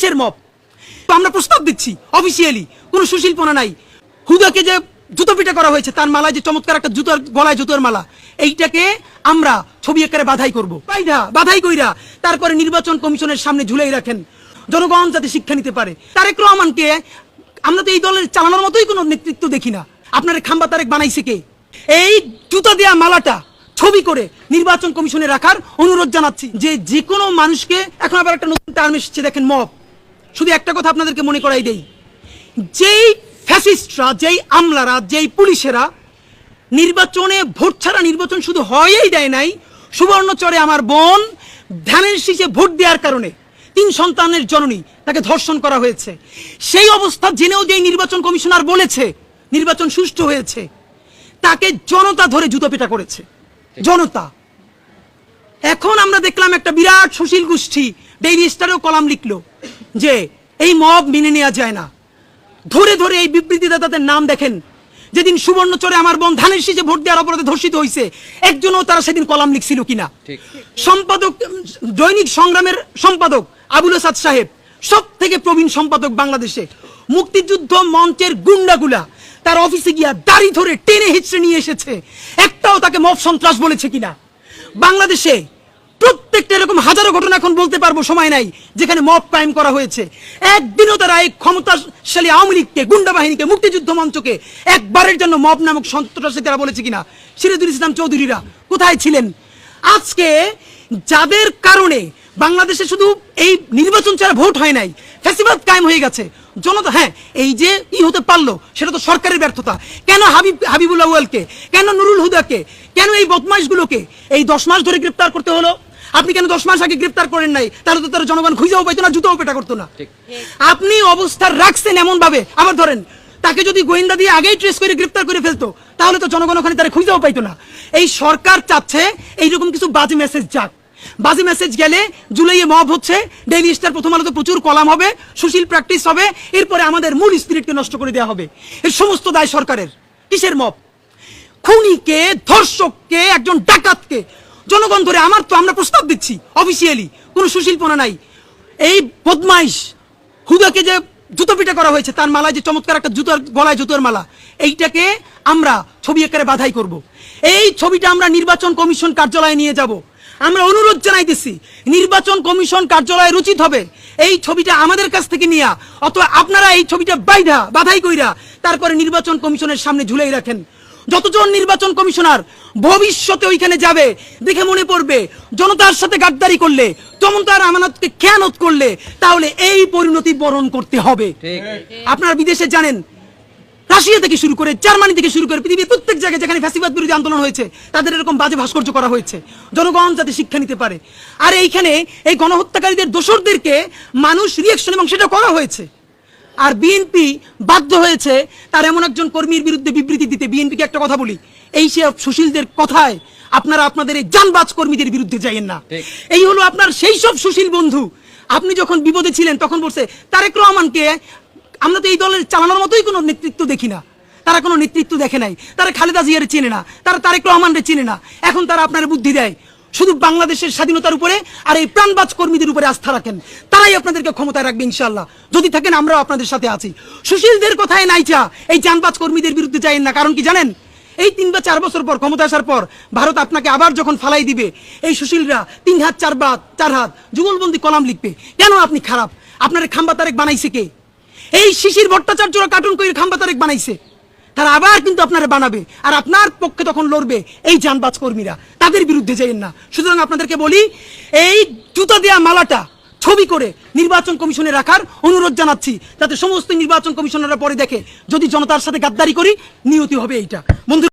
কিসের মপ আমরা প্রস্তাব দিচ্ছি অফিসিয়ালি কোনো সুশীলপনা নাই। হুদাকে যে জুতো পিটা করা হয়েছে, তার মালায় যে চমৎকার একটা জুতোর গলায় জুতোর মালা, এইটাকে আমরা ছবি আকারে বাধাই করব। বাইধা, বাধাই কইরা তারপরে নির্বাচন কমিশনের সামনে ঝুলাই রাখেন। জনগণ যাতে শিক্ষা নিতে পারে। তারেক রহমানকে আমরা তো এই দলের চালানোর মতোই কোনো নেতৃত্ব দেখি না। আপনার খাম্বা তারেক বানাইছে কে? এই জুতো দেয়া মালাটা ছবি করে নির্বাচন কমিশনে রাখার অনুরোধ জানাচ্ছি। যে যে কোনো মানুষকে এখন আবার একটা নতুন টার্ম এসেছে, দেখেন মব। শুধু একটা কথা আপনাদেরকে মনে করাই দেই। যেই ফ্যাসিস্টরা, যেই আমলারা, যেই পুলিশেরা নির্বাচনে, ভোট ছাড়া নির্বাচন শুধু হয়েই দেয় নাই সুবর্ণচরে আমার বোন ধানের শীষে ভোট দেওয়ার কারণে তিন সন্তানের জননী তাকে ধর্ষণ করা হয়েছে। সেই অবস্থা জেনেও যে নির্বাচন কমিশনার বলেছে, নির্বাচন সুষ্ঠু হয়েছে, তাকে জনতা ধরে জুতো পেটা করেছে। জনতা। এখন আমরা দেখলাম একটা বিরাট সুশীল গোষ্ঠী ডেইলি স্টারেও কলাম লিখলো। যে এই মব মেনে নেওয়া যায় না। ধরে ধরে এই বিবৃতিদাতাদের নাম দেখেন। যেদিন সুবর্ণচরে আমার বোন ধানের শীষে ভোট দেওয়ার অপরাধে ধর্ষিত হয়েছে একজনও তারা সেদিন কলাম লিখছিল কিনা। সম্পাদক দৈনিক সংগ্রামের সম্পাদক আবুল আসাদ সাহেব সব থেকে প্রবীণ সম্পাদক বাংলাদেশে। মুক্তিযুদ্ধ মঞ্চের গুন্ডাগুলা তার অফিসে গিয়া দাড়ি ধরে টেনে হিচড়ে নিয়ে এসেছে। একটাও তাকে মব সন্ত্রাস বলেছে কিনা। বাংলাদেশে প্রত্যেকটা এরকম হাজারো ঘটনা এখন বলতে পারব, সময় নাই, যেখানে মব ক্রাইম করা হয়েছে। একদিনও তারা এই ক্ষমতাশালী আওয়ামী লীগকে, গুন্ডা বাহিনীকে, মুক্তিযুদ্ধ মঞ্চকে একবারের জন্য মব নামক সন্ত্রাসী তারা বলেছে কিনা? সিরাজুল ইসলাম চৌধুরীরা কোথায় ছিলেন? আজকে যাদের কারণে বাংলাদেশে শুধু এই নির্বাচন ছাড়া ভোট হয় নাই, ফ্যাসিবাদ কায়েম হয়ে গেছে, জনতা হ্যাঁ এই যে ই হতে পারল, সেটা তো সরকারের ব্যর্থতা। কেন হাবিব হাবিবুল্লাহ ওয়ালকে কেন নুরুল হুদাকে, কেন এই বদমাইশগুলোকে এই দশ মাস ধরে গ্রেপ্তার করতে হলো? আপনি কেন দশ মাস আগে গ্রেপ্তার করেন নাই? তাহলে তো তারা জনগণ খুঁজেও পাইতো না জুতোও পেটা করতো না। আপনি অবস্থা রাখছেন এমন ভাবে আবার ধরেন তাকে যদি গোয়েন্দা দিয়ে আগেই ট্রেস করে গ্রেপ্তার করে ফেলতো তাহলে তো জনগণ ওখানে তারা খুঁজেও পাইতো না। এই সরকার চাচ্ছে এইরকম কিছু বাজে মেসেজ যাক। বাজে মেসেজ গেলে জুলাইয়ে মব হচ্ছে ডেইলি স্টার প্রথম আলোতে প্রচুর কলাম হবে সুশীল প্র্যাকটিস হবে এরপরে আমাদের মূল স্পিরিটকে নষ্ট করে দেওয়া হবে। এর সমস্ত দায় সরকারের। কিসের মব খুনিকে ধর্ষককে একজন ডাকাতকে জনগণ ধরে আমার তো আমরা প্রস্তাব দিচ্ছি অফিসিয়ালি কোনো সুশীলপনা নাই। এই বদমাইশ, হুদাকে যে জুতো পিটা করা হয়েছে, তার মালায় যে চমৎকার একটা জুতোর, গলায় জুতোর মালা, এইটাকে আমরা ছবি আকারে বাধাই করব। এই ছবিটা আমরা নির্বাচন কমিশন কার্যালয়ে নিয়ে যাব। আমরা অনুরোধ জানাইতেছি, নির্বাচন কমিশন কার্যালয়ে উচিত হবে। এই ছবিটা আমাদের কাছ থেকে নিয়া, অথবা আপনারা এই ছবিটা বাইধা, বাধাই কইরা, তারপরে নির্বাচন কমিশনের সামনে ঝুলাই রাখেন। যতজন নির্বাচন কমিশনার ভবিষ্যতে ওইখানে যাবে দেখে মনে পড়বে জনতার সাথে গাদ্দারি করলে জনতার আমানতকে খেয়ানত করলে তাহলে এই পরিণতি বরণ করতে হবে। আপনারা বিদেশে জানেন রাশিয়া থেকে শুরু করে জার্মানি থেকে শুরু করে পৃথিবীর প্রত্যেক জায়গায় যেখানে ফ্যাসিবাদ বিরোধী আন্দোলন হয়েছে তাদের এরকম বাজে ভাস্কর্য করা হয়েছে। জনগণ যাতে শিক্ষা নিতে পারে। আর এইখানে এই গণহত্যাকারীদের দোষরদেরকে মানুষ রিয়েকশন এবং সেটা করা হয়েছে। আর বিএনপি বাধ্য হয়েছে তার এমন একজন কর্মীর বিরুদ্ধে বিবৃতি দিতে। বিএনপিকে একটা কথা বলি। এই সে সুশীলদের কথায় আপনারা আপনাদের এই জানবাজ কর্মীদের বিরুদ্ধে যাইয়েন না। এই হলো আপনার সেই সব সুশীল বন্ধু। আপনি যখন বিপদে ছিলেন তখন বলছে তারেক রহমানকে আমরা তো এই দলের চালানোর মতোই কোনো নেতৃত্ব দেখি না। তারা কোনো নেতৃত্ব দেখে নাই। তারা খালেদা জিয়ারে চেনে না। তারা তারেক রহমানরে চেনে না। এখন তারা আপনার বুদ্ধি দেয়। শুধু বাংলাদেশের স্বাধীনতার উপরে আর এই প্রাণবাজ কর্মীদের উপরে আস্থা রাখেন। তারাই আপনাদেরকে ক্ষমতায় রাখবে ইনশাল্লাহ যদি থাকেন আমরাও আপনাদের সাথে আছি। সুশীলদের কথায় নাই চা এই জানবাজ কর্মীদের বিরুদ্ধে যাইয়েন না। কারণ কি জানেন? এই তিন বা চার বছর পর ক্ষমতা আসার পর ভারত আপনাকে আবার যখন ফালাই দিবে, এই সুশীলরা তিন হাত, চার বাত চার হাত যুগলবন্দি কলাম লিখবে। কেন আপনি খারাপ? আপনার খাম্বা তারেক বানাইছে কে? এই শিশির ভট্টাচার্যরা কার্টুন করে খাম্বা তারেক বানাইছে। তারা আবার কিন্তু আপনারা বানাবে। আর আপনার পক্ষে তখন লড়বে এই জানবাজ কর্মীরা। তাদের বিরুদ্ধে যাইয়েন না। সুতরাং আপনাদেরকে বলি, এই জুতা দেওয়া মালাটা ছবি করে নির্বাচন কমিশনে রাখার অনুরোধ জানাচ্ছি। যাতে সমস্ত নির্বাচন কমিশনাররা পরে দেখে, যদি জনতার সাথে গাদ্দারি করি, নিয়তি হবে এইটা। বন্ধু